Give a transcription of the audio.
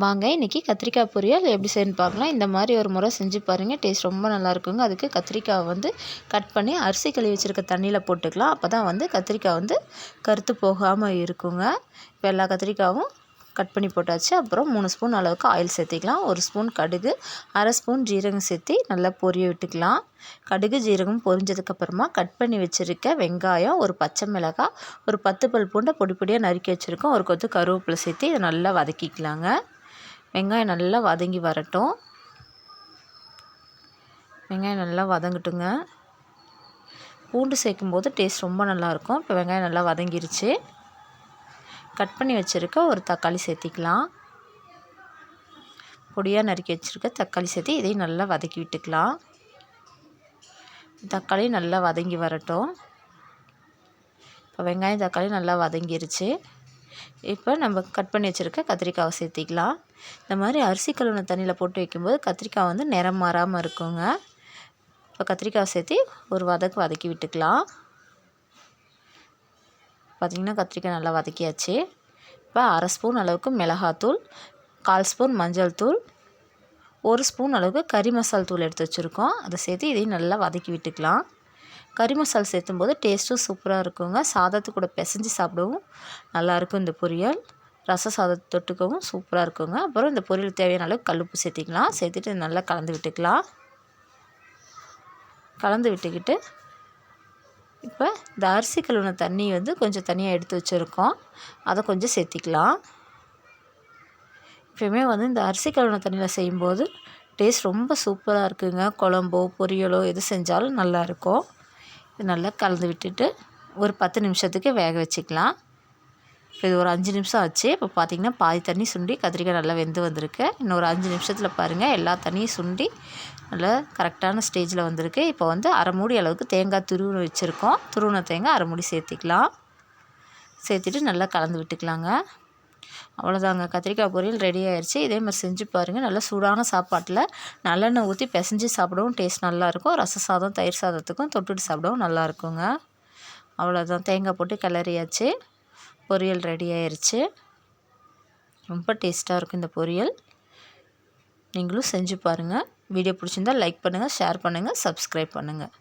வாங்க இன்றைக்கி கத்திரிக்காய் பொரியல் எப்படி செய்யணும்னு பார்க்கலாம். இந்த மாதிரி ஒரு முறை செஞ்சு பாருங்கள் டேஸ்ட் ரொம்ப நல்லா இருக்குங்க. அதுக்கு கத்திரிக்காய் வந்து கட் பண்ணி அரிசி கழுவி வச்சுருக்க தண்ணியில் போட்டுக்கலாம். அப்போ தான் வந்து கத்திரிக்காய் வந்து கருத்து போகாமல் இருக்குங்க. இப்போ எல்லா கத்திரிக்காயும் கட் பண்ணி போட்டாச்சு. அப்புறம் மூணு ஸ்பூன் அளவுக்கு ஆயில் சேர்த்திக்கலாம். ஒரு ஸ்பூன் கடுகு அரை ஸ்பூன் ஜீரகம் சேர்த்தி நல்லா பொரிய விட்டுக்கலாம். கடுகு ஜீரகம் பொரிஞ்சதுக்கப்புறமா கட் பண்ணி வச்சுருக்க வெங்காயம் ஒரு பச்சை மிளகாய் ஒரு பத்து பல் பூண்டை பொடி பொடியாக நறுக்கி வச்சுருக்கோம். ஒரு கொத்து கருவேப்பிலை சேர்த்து இதை நல்லா வதக்கிக்கலாங்க. வெங்காயம் நல்லா வதங்கி வரட்டும். வெங்காயம் நல்லா வதங்கட்டுங்க. பூண்டு சேர்க்கும்போது டேஸ்ட் ரொம்ப நல்லாயிருக்கும். இப்போ வெங்காயம் நல்லா வதங்கிருச்சு. கட் பண்ணி வச்சுருக்க ஒரு தக்காளி சேர்த்திக்கலாம். பொடியாக நறுக்கி வச்சுருக்க தக்காளி சேர்த்து இதையும் நல்லா வதக்கி விட்டுக்கலாம். தக்காளி நல்லா வதங்கி வரட்டும். இப்போ வெங்காயம் தக்காளி நல்லா வதங்கிருச்சு. இப்போ நம்ம கட் பண்ணி வச்சுருக்க கத்திரிக்காவை சேர்த்திக்கலாம். இந்த மாதிரி அரிசி கழுவின தண்ணியில் போட்டு வைக்கும்போது கத்திரிக்காய் வந்து நிறம் மாறாமல் இருக்குங்க. இப்போ கத்திரிக்காவை சேர்த்து ஒரு வதக்கு வதக்கி விட்டுக்கலாம். பார்த்திங்கன்னா கத்திரிக்காய் நல்லா வதக்கியாச்சு. இப்போ அரை ஸ்பூன் அளவுக்கு மிளகாத்தூள் கால் ஸ்பூன் மஞ்சள் தூள் ஒரு ஸ்பூன் அளவுக்கு கறி மசால் தூள் எடுத்து வச்சுருக்கோம். அதை சேர்த்து இதையும் நல்லா வதக்கி விட்டுக்கலாம். கறி மசால் சேர்த்தும் போது டேஸ்ட்டும் சூப்பராக இருக்குங்க. சாதத்து கூட பிசைஞ்சு சாப்பிடவும் நல்லாயிருக்கும் இந்த பொரியல். ரச சாதத்தை தொட்டுக்கவும் சூப்பராக இருக்குங்க. அப்புறம் இந்த பொரியல் தேவையான அளவுக்கு கல்லுப்பு சேர்த்திக்கலாம். சேர்த்துட்டு நல்லா கலந்து விட்டுக்கலாம். கலந்து விட்டுக்கிட்டு இப்போ இந்த அரிசி கழுவின தண்ணி வந்து கொஞ்சம் தனியாக எடுத்து வச்சுருக்கோம். அதை கொஞ்சம் சேர்த்திக்கலாம். எப்பயுமே வந்து இந்த அரிசி கழுவின தண்ணியில் செய்யும்போது டேஸ்ட் ரொம்ப சூப்பராக இருக்குங்க. குழம்போ பொரியலோ எது செஞ்சாலும் நல்லாயிருக்கும் இது நல்லா கலந்து விட்டுட்டு ஒரு பத்து நிமிஷத்துக்கு வேக வச்சுக்கலாம். இது ஒரு அஞ்சு நிமிஷம் ஆச்சு. இப்போ பார்த்திங்கன்னா பாதி தண்ணி சுண்டி கத்திரிக்காய் நல்லா வெந்து வந்திருக்கு. இன்னும் ஒரு அஞ்சு நிமிஷத்தில் பாருங்கள் எல்லா தண்ணியும் சுண்டி நல்லா கரெக்டான ஸ்டேஜில் வந்திருக்கு. இப்போ வந்து அரை மூடி அளவுக்கு தேங்காய் துருவி வச்சுருக்கோம். துருவின தேங்காய் அரை மூடி சேர்த்திக்கலாம். சேர்த்துட்டு நல்லா கலந்து விட்டுக்கலாங்க. அவ்வளோதாங்க கத்திரிக்காய் பொரியல் ரெடி ஆயிடுச்சு இதே மாதிரி செஞ்சு பாருங்கள் நல்லா சூடான சாப்பாட்டில். நல்லெண்ணெய் ஊற்றி பிசைஞ்சு சாப்பிடவும் டேஸ்ட் நல்லாயிருக்கும் ரச சாதம் தயிர் சாதத்துக்கும் தொட்டுட்டு சாப்பிடவும் நல்லாயிருக்குங்க அவ்வளோதான் தேங்காய் போட்டு கிளறியாச்சு. பொரியல் ரெடி ஆயிடுச்சு ரொம்ப டேஸ்ட்டாக இருக்கும் இந்த பொரியல். நீங்களும் செஞ்சு பாருங்கள் வீடியோ பிடிச்சிருந்தால் லைக் பண்ணுங்கள் ஷேர் பண்ணுங்கள் சப்ஸ்கிரைப் பண்ணுங்கள்